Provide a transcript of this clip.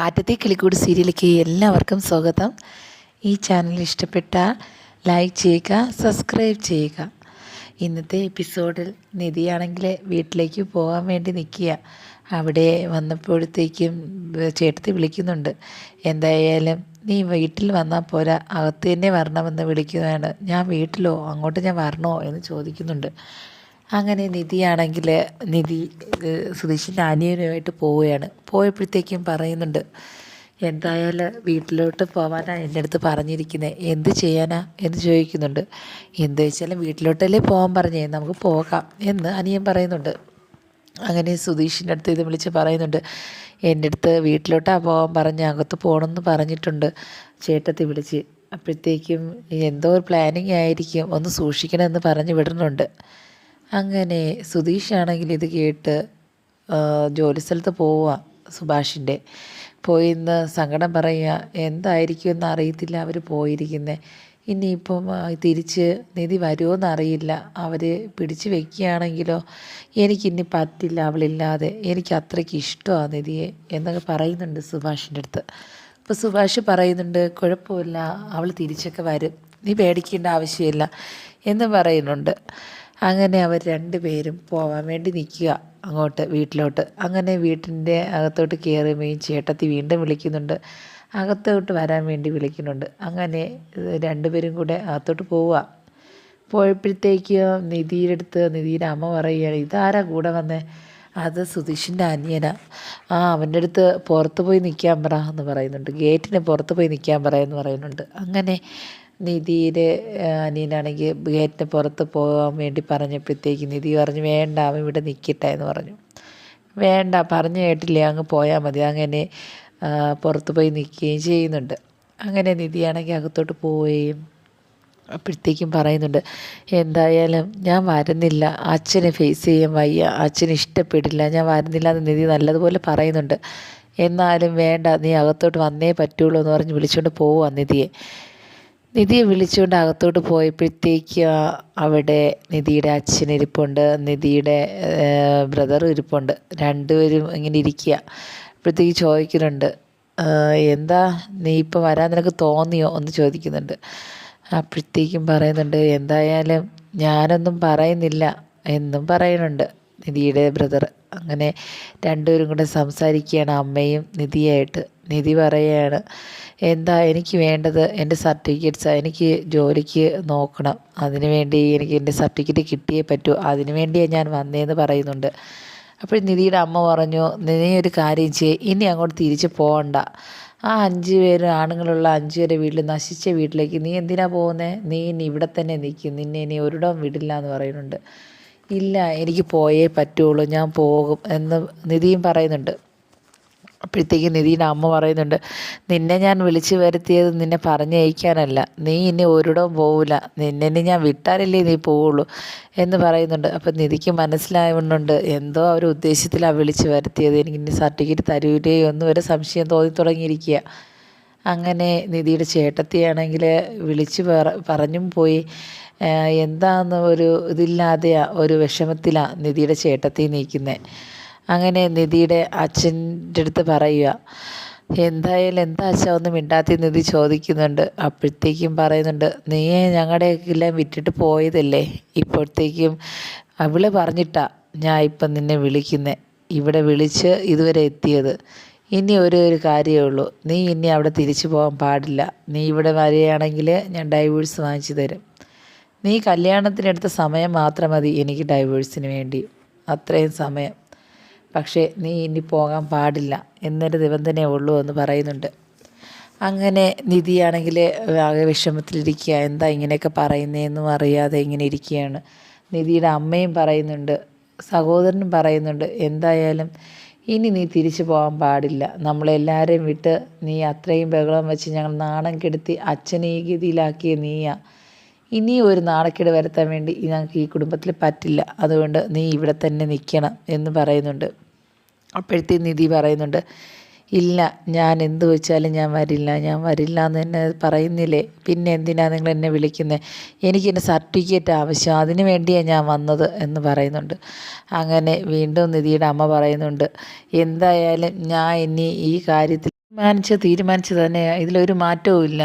കാറ്റത്തെ കിളിക്കൂട് സീരിയലിലേക്ക് എല്ലാവർക്കും സ്വാഗതം. ഈ ചാനൽ ഇഷ്ടപ്പെട്ട ലൈക്ക് ചെയ്യുക സബ്സ്ക്രൈബ് ചെയ്യുക. ഇന്നത്തെ എപ്പിസോഡിൽ നിധിയാണെങ്കിൽ വീട്ടിലേക്ക് പോകാൻ വേണ്ടി നിൽക്കുക. അവിടെ വന്നപ്പോഴത്തേക്കും ചേട്ടത്തി വിളിക്കുന്നുണ്ട്. എന്തായാലും നീ വീട്ടിൽ വന്നാൽ പോരാ അകത്ത് തന്നെ വരണമെന്ന് വിളിക്കുന്നതാണ്. ഞാൻ വീട്ടിലോ അങ്ങോട്ട് ഞാൻ വരണോ എന്ന് ചോദിക്കുന്നുണ്ട്. അങ്ങനെ നിധിയാണെങ്കിൽ നിധി സുധീഷിന്റെ അനിയനുമായിട്ട് പോവുകയാണ്. പോയപ്പോഴത്തേക്കും പറയുന്നുണ്ട് എന്തായാലും വീട്ടിലോട്ട് പോകാനാണ് എന്റെ അടുത്ത് പറഞ്ഞിരിക്കുന്നത് എന്ത് ചെയ്യാനാ? എന്ന് ചോദിക്കുന്നുണ്ട്. എന്ത് വെച്ചാലും വീട്ടിലോട്ടല്ലേ പോകാൻ പറഞ്ഞേ നമുക്ക് പോകാം എന്ന് അനിയൻ പറയുന്നുണ്ട്. അങ്ങനെ സുധീഷിന്റെ അടുത്ത് ഇത് വിളിച്ച് പറയുന്നുണ്ട് എന്റെ അടുത്ത് വീട്ടിലോട്ടാണ് പോകാൻ പറഞ്ഞ് അകത്ത് പോകണമെന്ന് പറഞ്ഞിട്ടുണ്ട് ചേട്ടത്തി വിളിച്ച്. അപ്പോഴത്തേക്കും എന്തോ ഒരു പ്ലാനിങ് ആയിരിക്കും ഒന്ന് സൂക്ഷിക്കണമെന്ന് പറഞ്ഞ് വിടുന്നുണ്ട് അങ്ങനെ സുധീഷാണെങ്കിൽ ഇത് കേട്ട് ജോലി സ്ഥലത്ത് പോവുക സുഭാഷിന്റെ. പോയി ഇന്ന് സങ്കടം പറയുക എന്തായിരിക്കും എന്ന് അറിയത്തില്ല അവർ പോയിരിക്കുന്നത് ഇനിയിപ്പം തിരിച്ച് നിധി വരുമോ എന്നറിയില്ല അവർ പിടിച്ച് വെക്കുകയാണെങ്കിലോ എനിക്കിനി പറ്റില്ല അവളില്ലാതെ. എനിക്ക് അത്രയ്ക്ക് ഇഷ്ടമാണ് നിധിയെ എന്നൊക്കെ പറയുന്നുണ്ട് സുഭാഷിന്റെ അടുത്ത്. അപ്പോൾ സുഭാഷ് പറയുന്നുണ്ട് കുഴപ്പമില്ല അവൾ തിരിച്ചൊക്കെ വരും. നീ പേടിക്കേണ്ട ആവശ്യമില്ല എന്ന് പറയുന്നുണ്ട്. അങ്ങനെ അവർ രണ്ടുപേരും പോവാൻ വേണ്ടി നിൽക്കുക അങ്ങോട്ട് വീട്ടിലോട്ട്. അങ്ങനെ വീട്ടിന്റെ അകത്തോട്ട് കയറുകയും ചേട്ടത്തി വീണ്ടും വിളിക്കുന്നുണ്ട്. അകത്തോട്ട് വരാൻ വേണ്ടി വിളിക്കുന്നുണ്ട്. അങ്ങനെ രണ്ടുപേരും കൂടെ അകത്തോട്ട് പോവുക. പോയപ്പോഴത്തേക്ക് നിധിയുടെ അടുത്ത് നിധിയുടെ അമ്മ പറയുകയാണ് ഇതാരാ കൂടെ വന്നേ? അത് സുധീഷിന്റെ അനിയനാ. ആ അവന്റെ അടുത്ത് പുറത്ത് പോയി നിൽക്കാൻ പറ എന്ന് പറയുന്നുണ്ട്. ഗേറ്റിന് പുറത്ത് പോയി നിൽക്കാൻ പറ എന്ന് പറയുന്നുണ്ട്. അങ്ങനെ നിധിയുടെ അനിയനാണെങ്കിൽ ഗേറ്റിന് പുറത്ത് പോകാൻ വേണ്ടി പറഞ്ഞപ്പോഴത്തേക്ക് നിധി പറഞ്ഞു വേണ്ട അവൻ ഇവിടെ നിൽക്കട്ടെ എന്ന് പറഞ്ഞു. വേണ്ട പറഞ്ഞു കേട്ടില്ലേ അങ്ങ് പോയാൽ മതി. അങ്ങനെ പുറത്ത് പോയി നിൽക്കുകയും ചെയ്യുന്നുണ്ട്. അങ്ങനെ നിധിയാണെങ്കിൽ അകത്തോട്ട് പോവുകയും അപ്പോഴത്തേക്കും പറയുന്നുണ്ട് എന്തായാലും ഞാൻ വരുന്നില്ല. അച്ഛനെ ഫേസ് ചെയ്യാൻ വയ്യ. അച്ഛന് ഇഷ്ടപ്പെടില്ല. ഞാൻ വരുന്നില്ല എന്ന് നിധി നല്ലതുപോലെ പറയുന്നുണ്ട്. എന്നാലും വേണ്ട നീ അകത്തോട്ട് വന്നേ പറ്റുള്ളൂ എന്ന് പറഞ്ഞ് വിളിച്ചുകൊണ്ട് പോവുക നിധിയെ. നിധിയെ വിളിച്ചുകൊണ്ട് അകത്തോട്ട് പോയപ്പോഴത്തേക്ക് അവിടെ നിധിയുടെ അച്ഛൻ ഇരിപ്പുണ്ട്. നിധിയുടെ ബ്രദർ ഇരിപ്പുണ്ട്. രണ്ടുപേരും ഇങ്ങനെ ഇരിക്കുക. അപ്പോഴത്തേക്ക് ചോദിക്കുന്നുണ്ട് എന്താ നീ ഇപ്പം വരാൻ നിനക്ക് തോന്നിയോ? എന്ന് ചോദിക്കുന്നുണ്ട്. അപ്പോഴത്തേക്കും പറയുന്നുണ്ട് എന്തായാലും ഞാനൊന്നും പറയുന്നില്ല എന്നും പറയുന്നുണ്ട്. നിധിയുടെ ബ്രദർ അങ്ങനെ രണ്ടുപേരും കൂടെ സംസാരിക്കുകയാണ്. അമ്മയും നിധിയായിട്ട്. നിധി പറയുകയാണ് എന്താ എനിക്ക് വേണ്ടത്? എന്റെ സർട്ടിഫിക്കറ്റ്സ് എനിക്ക് ജോലിക്ക് നോക്കണം. അതിന് വേണ്ടി എനിക്ക് എന്റെ സർട്ടിഫിക്കറ്റ് കിട്ടിയേ പറ്റൂ. അതിന് വേണ്ടിയാണ് ഞാൻ വന്നതെന്ന് പറയുന്നുണ്ട്. അപ്പോൾ നിധിയുടെ അമ്മ പറഞ്ഞു നീ ഒരു കാര്യം ചെയ്യേ. ഇനി അങ്ങോട്ട് തിരിച്ച് പോകണ്ട ആ അഞ്ച് പേര് ആണുങ്ങളുള്ള അഞ്ച് പേരെ വീട്ടിൽ നശിച്ച വീട്ടിലേക്ക് നീ എന്തിനാ പോകുന്നത് നീ ഇനി ഇവിടെ തന്നെ നിൽക്കും നിന്നെ ഇനി ഒരിടം വിടില്ല എന്ന് പറയുന്നുണ്ട്. ഇല്ല എനിക്ക് പോയേ പറ്റുള്ളൂ ഞാൻ പോകും എന്ന് നിധിയും പറയുന്നുണ്ട്. അപ്പോഴത്തേക്കും നിധിയുടെ അമ്മ പറയുന്നുണ്ട് നിന്നെ ഞാൻ വിളിച്ചു വരുത്തിയത് നിന്നെ പറഞ്ഞയക്കാനല്ല. നീ ഇനി ഒരിടവും പോവില്ല. നിന്നെ ഇനി ഞാൻ വിട്ടാലല്ലേ നീ പോവുള്ളൂ എന്ന് പറയുന്നുണ്ട്. അപ്പം നിധിക്ക് മനസ്സിലാവുന്നുണ്ട് എന്തോ ഒരു ഉദ്ദേശത്തിലാണ് വിളിച്ചു വരുത്തിയത്. എനിക്ക് ഇനി സർട്ടിഫിക്കറ്റ് തരൂലേ ഒന്നും ഒരു സംശയം തോന്നി തുടങ്ങിയിരിക്കുക. അങ്ങനെ നിധിയുടെ ചേട്ടത്തിയാണെങ്കിൽ വിളിച്ച് പറ പറഞ്ഞും പോയി. എന്താന്ന് ഒരു ഇതില്ലാതെയാ ഒരു വിഷമത്തിലാണ് നിധിയുടെ ചേട്ടത്തി നിൽക്കുന്നത് അങ്ങനെ നിധിയുടെ അച്ഛന്റെ അടുത്ത് പറയുക എന്തായാലും എന്താ അച്ഛാ ഒന്നും മിണ്ടാത്തി നിധി ചോദിക്കുന്നുണ്ട്. അപ്പോഴത്തേക്കും പറയുന്നുണ്ട് നീ ഞങ്ങളുടെയെല്ലാം വിറ്റിട്ട് പോയതല്ലേ? ഇപ്പോഴത്തേക്കും അവൾ പറഞ്ഞിട്ടാ ഞാൻ ഇപ്പം നിന്നെ വിളിക്കുന്നത് ഇവിടെ വിളിച്ച് ഇതുവരെ എത്തിയത്. ഇനി ഒരു ഒരു കാര്യമേ ഉള്ളൂ. നീ ഇനി അവിടെ തിരിച്ചു പോകാൻ പാടില്ല. നീ ഇവിടെ വരികയാണെങ്കിൽ ഞാൻ ഡൈവേഴ്സ് വാങ്ങിച്ചു തരും. നീ കല്യാണത്തിനെടുത്ത സമയം മാത്രം മതി എനിക്ക് ഡൈവേഴ്സിന് വേണ്ടി. അത്രയും സമയം. പക്ഷേ നീ ഇനി പോകാൻ പാടില്ല. എന്നൊരു നിബന്ധനയേ ഉള്ളൂ എന്ന് പറയുന്നുണ്ട്. അങ്ങനെ നിധിയാണെങ്കിൽ ആകെ വിഷമത്തിലിരിക്കുക. എന്താ ഇങ്ങനെയൊക്കെ പറയുന്നതെന്നും അറിയാതെ ഇങ്ങനെ ഇരിക്കുകയാണ്. നിധിയുടെ അമ്മയും പറയുന്നുണ്ട്. സഹോദരനും പറയുന്നുണ്ട്. എന്തായാലും ഇനി നീ തിരിച്ചു പോകാൻ പാടില്ല. നമ്മളെല്ലാവരെയും വിട്ട് നീ അത്രയും ബഹളം വെച്ച് ഞങ്ങൾ നാണം കെടുത്തി അച്ഛനെ ഈ ഗതിയിലാക്കിയ നീയാ. ഇനി ഒരു നാണക്കേട് വരുത്താൻ വേണ്ടി ഞങ്ങൾക്ക് ഈ കുടുംബത്തിൽ പറ്റില്ല. അതുകൊണ്ട് നീ ഇവിടെ തന്നെ നിൽക്കണം എന്ന് പറയുന്നുണ്ട്. അപ്പോഴത്തെ നിധി പറയുന്നുണ്ട്. ഇല്ല ഞാൻ എന്ത് വെച്ചാലും ഞാൻ വരില്ല ഞാൻ വരില്ല എന്ന് തന്നെ പറയുന്നില്ലേ? പിന്നെ എന്തിനാണ് നിങ്ങൾ എന്നെ വിളിക്കുന്നത് എനിക്ക് എന്റെ സർട്ടിഫിക്കറ്റ് ആവശ്യം അതിന് വേണ്ടിയാണ് ഞാൻ വന്നത് എന്ന് പറയുന്നുണ്ട്. അങ്ങനെ വീണ്ടും നിധിയുടെ അമ്മ പറയുന്നുണ്ട് എന്തായാലും ഞാൻ ഇനി ഈ കാര്യത്തിൽ തീരുമാനിച്ച് തീരുമാനിച്ച് തന്നെ ഇതിലൊരു മാറ്റവും ഇല്ല